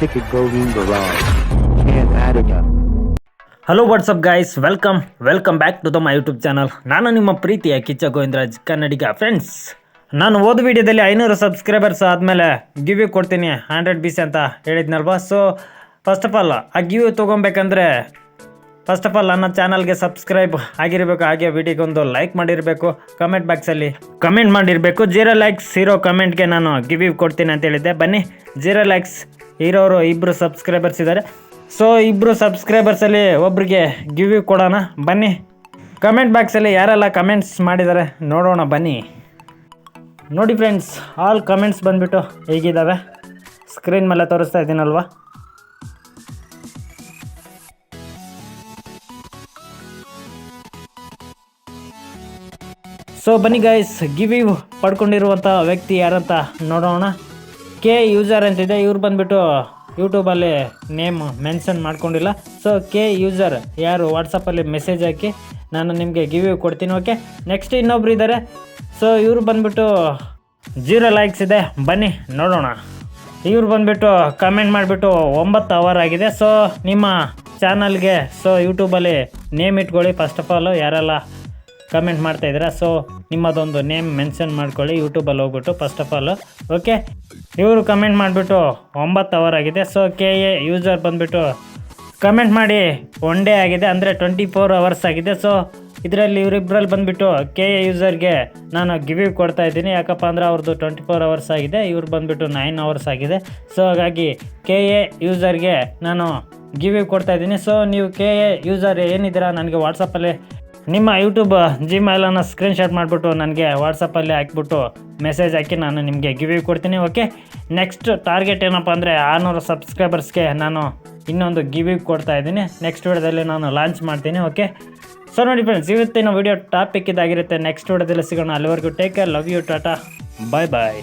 ticket going garage. Can't add again. Hello what's up guys welcome welcome back to the my YouTube channel ನಾನು ನಿಮ್ಮ ಪ್ರೀತಿಯ ಕಿಚ್ಚ ಗೋವಿಂದರಾಜ್, ಕನ್ನಡಿಗ. Friends ನಾನು ಓದ್ ವಿಡಿಯೋದಲ್ಲಿ ಐನೂರು ಸಬ್ಸ್ಕ್ರೈಬರ್ಸ್ ಆದಮೇಲೆ ಗಿವ್ ಕೊಡ್ತೀನಿ ಹಂಡ್ರೆಡ್ ಬಿ ಸಿ ಅಂತ ಹೇಳಿದ್ನಲ್ವಾ? ಸೊ ಫಸ್ಟ್ ಆಫ್ ಆಲ್ ಆ ಗಿವ್ ತೊಗೊಬೇಕಂದ್ರೆ ಫಸ್ಟ್ ಆಫ್ ಆಲ್ ನನ್ನ ಚಾನಲ್ಗೆ ಸಬ್ಸ್ಕ್ರೈಬ್ ಆಗಿರಬೇಕು, ಹಾಗೆ ವಿಡಿಯೋಗೊಂದು ಲೈಕ್ ಮಾಡಿರಬೇಕು ಕಮೆಂಟ್ ಬಾಕ್ಸಲ್ಲಿ ಕಮೆಂಟ್ ಮಾಡಿರಬೇಕು. ಜೀರೋ ಲೈಕ್ಸ್ ಇರೋ ಕಮೆಂಟ್ಗೆ ನಾನು ಗಿವ್ ಕೊಡ್ತೀನಿ ಅಂತ ಹೇಳಿದ್ದೆ. ಬನ್ನಿ ಜೀರೋ ಲೈಕ್ಸ್ ಇರೋರು ಇಬ್ಬರು ಸಬ್ಸ್ಕ್ರೈಬರ್ಸ್ ಇದ್ದಾರೆ ಸೊ ಇಬ್ಬರು ಸಬ್ಸ್ಕ್ರೈಬರ್ಸಲ್ಲಿ ಒಬ್ರಿಗೆ ಗಿವ್ ಕೊಡೋಣ. ಬನ್ನಿ ಕಮೆಂಟ್ ಬಾಕ್ಸಲ್ಲಿ ಯಾರೆಲ್ಲ ಕಮೆಂಟ್ಸ್ ಮಾಡಿದ್ದಾರೆ ನೋಡೋಣ, ಬನ್ನಿ. ನೋಡಿ ಫ್ರೆಂಡ್ಸ್ ಆಲ್ ಕಮೆಂಟ್ಸ್ ಬಂದುಬಿಟ್ಟು ಹೇಗಿದ್ದಾವೆ ಸ್ಕ್ರೀನ್ ಮೇಲೆ ತೋರಿಸ್ತಾ ಇದ್ದೀನಲ್ವಾ? ಸೊ ಬನ್ನಿ ಗೈಸ್ ಗಿವ್ ಪಡ್ಕೊಂಡಿರುವಂಥ ವ್ಯಕ್ತಿ ಯಾರಂತ ನೋಡೋಣ. ಕೆ ಯೂಸರ್ ಅಂತಿದೆ. ಇವ್ರು ಬಂದುಬಿಟ್ಟು ಯೂಟ್ಯೂಬಲ್ಲಿ ನೇಮ್ ಮೆನ್ಷನ್ ಮಾಡ್ಕೊಂಡಿಲ್ಲ. ಸೊ ಕೆ ಯೂಸರ್ ಯಾರು ವಾಟ್ಸಪ್ಪಲ್ಲಿ ಮೆಸೇಜ್ ಹಾಕಿ ನಾನು ನಿಮಗೆ ಗಿವ್ ಕೊಡ್ತೀನಿ ಓಕೆ ನೆಕ್ಸ್ಟ್ ಇನ್ನೊಬ್ರು ಇದ್ದಾರೆ ಸೊ ಇವ್ರು ಬಂದುಬಿಟ್ಟು ಜೀರೋ ಲೈಕ್ಸ್ ಇದೆ. ಬನ್ನಿ, ನೋಡೋಣ. ಇವ್ರು ಬಂದುಬಿಟ್ಟು ಕಮೆಂಟ್ ಮಾಡಿಬಿಟ್ಟು ಒಂಬತ್ತು ಅವರ್ ಆಗಿದೆ. ಸೊ ನಿಮ್ಮ ಚಾನಲ್ಗೆ ಸೊ ಯೂಟ್ಯೂಬಲ್ಲಿ ನೇಮ್ ಇಟ್ಕೊಳ್ಳಿ ಫಸ್ಟ್ ಆಫ್ ಆಲು ಯಾರೆಲ್ಲ ಕಮೆಂಟ್ ಮಾಡ್ತಾ ಇದ್ದೀರಾ. ಸೊ ನಿಮ್ಮದೊಂದು ನೇಮ್ ಮೆನ್ಷನ್ ಮಾಡ್ಕೊಳ್ಳಿ ಯೂಟ್ಯೂಬಲ್ಲಿ ಹೋಗ್ಬಿಟ್ಟು ಫಸ್ಟ್ ಆಫ್ ಆಲ್ ಓಕೆ ಇವರು ಕಮೆಂಟ್ ಮಾಡಿಬಿಟ್ಟು ಒಂಬತ್ತು ಅವರ್ ಆಗಿದೆ. ಸೊ ಕೆ ಎ ಯೂಸರ್ ಬಂದುಬಿಟ್ಟು ಕಮೆಂಟ್ ಮಾಡಿ ಒನ್ ಡೇ ಆಗಿದೆ, ಅಂದರೆ ಟ್ವೆಂಟಿ ಫೋರ್ ಅವರ್ಸ್ ಆಗಿದೆ. ಸೊ ಇದರಲ್ಲಿ ಇವರಿಬ್ಬರಲ್ಲಿ ಬಂದುಬಿಟ್ಟು ಕೆ ಎ ಯೂಸರ್ಗೆ ನಾನು ಗಿವ್ ಯು ಕೊಡ್ತಾ ಇದ್ದೀನಿ. ಯಾಕಪ್ಪ ಅಂದರೆ ಅವ್ರದ್ದು ಟ್ವೆಂಟಿ ಫೋರ್ ಅವರ್ಸ್ ಆಗಿದೆ, ಇವ್ರು ಬಂದುಬಿಟ್ಟು ನೈನ್ ಅವರ್ಸ್ ಆಗಿದೆ. ಸೊ ಹಾಗಾಗಿ ಕೆ ಎ ಯೂಸರ್ಗೆ ನಾನು ಗಿವ್ ಯು ಕೊಡ್ತಾ ಇದ್ದೀನಿ. ಸೊ ನೀವು ಕೆ ಎ ಯೂಸರ್ ಏನಿದ್ದೀರಾ, ನನಗೆ ವಾಟ್ಸಪ್ಪಲ್ಲಿ ನಿಮ್ಮ ಯೂಟ್ಯೂಬ್ ಜಿಮೇಲನ್ನು ಸ್ಕ್ರೀನ್ಶಾಟ್ ಮಾಡಿಬಿಟ್ಟು ನನಗೆ ವಾಟ್ಸಪ್ಪಲ್ಲಿ ಹಾಕ್ಬಿಟ್ಟು ಮೆಸೇಜ್ ಹಾಕಿ ನಾನು ನಿಮಗೆ ಗಿವ್ ಕೊಡ್ತೀನಿ ಓಕೆ ನೆಕ್ಸ್ಟ್ ಟಾರ್ಗೆಟ್ ಏನಪ್ಪ ಅಂದರೆ ಆರುನೂರು ಸಬ್ಸ್ಕ್ರೈಬರ್ಸ್ಗೆ ನಾನು ಇನ್ನೊಂದು ಗಿವ್ ಕೊಡ್ತಾ ಇದ್ದೀನಿ. ನೆಕ್ಸ್ಟ್ ವಿಡಿಯೋದಲ್ಲಿ ನಾನು ಲಾಂಚ್ ಮಾಡ್ತೀನಿ ಓಕೆ ಸೊ ನೋಡಿ ಫ್ರೆಂಡ್ಸ್ ಇವತ್ತಿನ ವಿಡಿಯೋ ಟಾಪಿಕ್ ಇದಾಗಿರುತ್ತೆ. ನೆಕ್ಸ್ಟ್ ವಿಡಿಯೋದಲ್ಲಿ ಸಿಗೋಣ. ಅಲ್ಲಿವರೆಗೂ take care love you tata bye bye